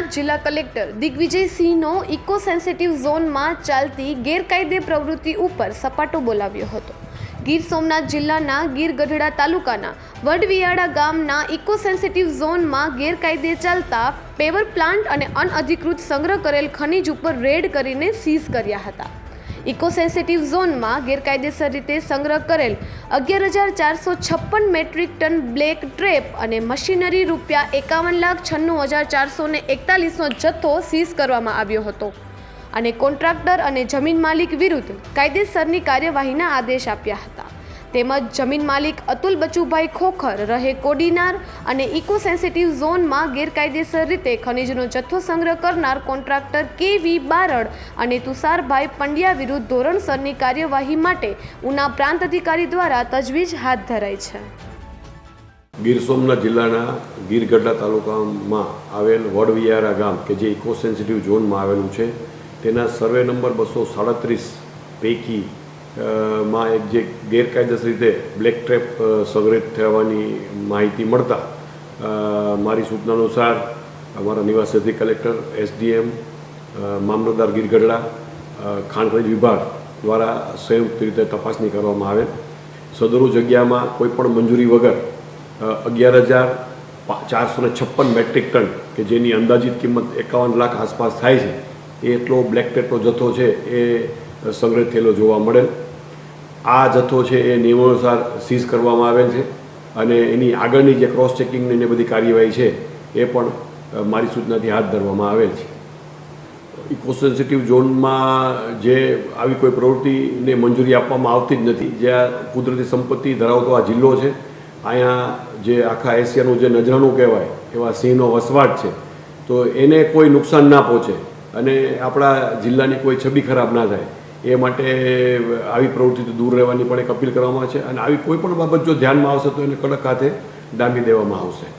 સોમનાથ જિલ્લા collector દિગ્વિજયસિંહનો eco sensitive ઝોનમાં ચાલતી ગેરકાયદે પ્રવૃત્તિ ઉપર સપાટો બોલાવ્યો હતો. ગીર સોમનાથ જિલ્લાના ગીર ગઢડા તાલુકાના વડવિયાળા ગામના ઇકો સેન્સિટિવ ઝોનમાં ગેરકાયદે ચાલતા પેવર પ્લાન્ટ અને અનઅધિકૃત સંગ્રહ કરેલ ખનીજ ઉપર રેડ કરીને સીઝ કર્યા હતા. ઇકો સેન્સિટિવ ઝોનમાં ગેરકાયદેસર રીતે સંગ્રહ કરેલ અગિયાર હજાર ચારસો છપ્પન મેટ્રિક ટન બ્લેક ટ્રેપ અને મશીનરી રૂપિયા એકાવન લાખ છન્નું હજાર ચારસો ને એકતાલીસનો જથ્થો સીઝ કરવામાં આવ્યો હતો. અને કોન્ટ્રાક્ટર અને જમીન માલિક વિરુદ્ધ કાયદેસરની કાર્યવાહીના આદેશ આપ્યા હતા. તેમજ જમીન માલિક અતુલ બચુભાઈ ખોખર રહે કોડીનાર અને ઇકો સેન્સિટિવ ઝોનમાં ગેરકાયદેસર રીતે ખનીજનો જથ્થો સંગ્રહ કરનાર કોન્ટ્રાક્ટર કે વી બારડ અને તુષારભાઈ પંડ્યા વિરુદ્ધ ધોરણસરની કાર્યવાહી માટે ઉના પ્રાંત અધિકારી દ્વારા તજવીજ હાથ ધરાઈ છે. ગીર સોમનાથ જિલ્લાના ગીરગઢડા તાલુકામાં આવેલ વડવિયારા ગામ કે જે ઇકો સેન્સિટિવ ઝોનમાં આવેલું છે, તેના સર્વે નંબર બસો સાડત્રીસ પૈકી માં એક જે ગેરકાયદેસર રીતે બ્લેક ટ્રેપ સંગ્રહિત થવાની માહિતી મળતા મારી સૂચના અનુસાર અમારા નિવાસી કલેક્ટર, એસડીએમ મામલતદાર ગીરગઢડા ખાણ વિભાગ દ્વારા સંયુક્ત રીતે તપાસણી કરવામાં આવે સદરુ જગ્યામાં કોઈપણ મંજૂરી વગર અગિયાર હજાર ચારસો ને છપ્પન મેટ્રિક ટન, કે જેની અંદાજિત કિંમત એકાવન લાખ આસપાસ થાય છે એટલો બ્લેક ટેટનો જથ્થો છે, એ સંગ્રહિત થયેલો જોવા મળેલ. આ જથ્થો છે એ નિયમો અનુસાર સીઝ કરવામાં આવેલ છે અને એની આગળની જે ક્રોસ ચેકિંગની ને બધી કાર્યવાહી છે એ પણ મારી સૂચનાથી હાથ ધરવામાં આવેલ છે. ઇકો સેન્સિટિવ ઝોનમાં જે આવી કોઈ પ્રવૃત્તિને મંજૂરી આપવામાં આવતી જ નથી. જ્યાં કુદરતી સંપત્તિ ધરાવતો આ જિલ્લો છે, અહીંયા જે આખા એશિયાનું જે નજરાનું કહેવાય, એવા સિંહનો વસવાટ છે, તો એને કોઈ નુકસાન ના પહોંચે અને આપણા જિલ્લાની કોઈ છબી ખરાબ ના થાય. એ માટે આવી પ્રવૃત્તિથી દૂર રહેવાની પણ એક અપીલ કરવામાં આવે છે. અને આવી કોઈ પણ બાબત જો ધ્યાનમાં આવશે તો એને કડક હાથે ડામી દેવામાં આવશે.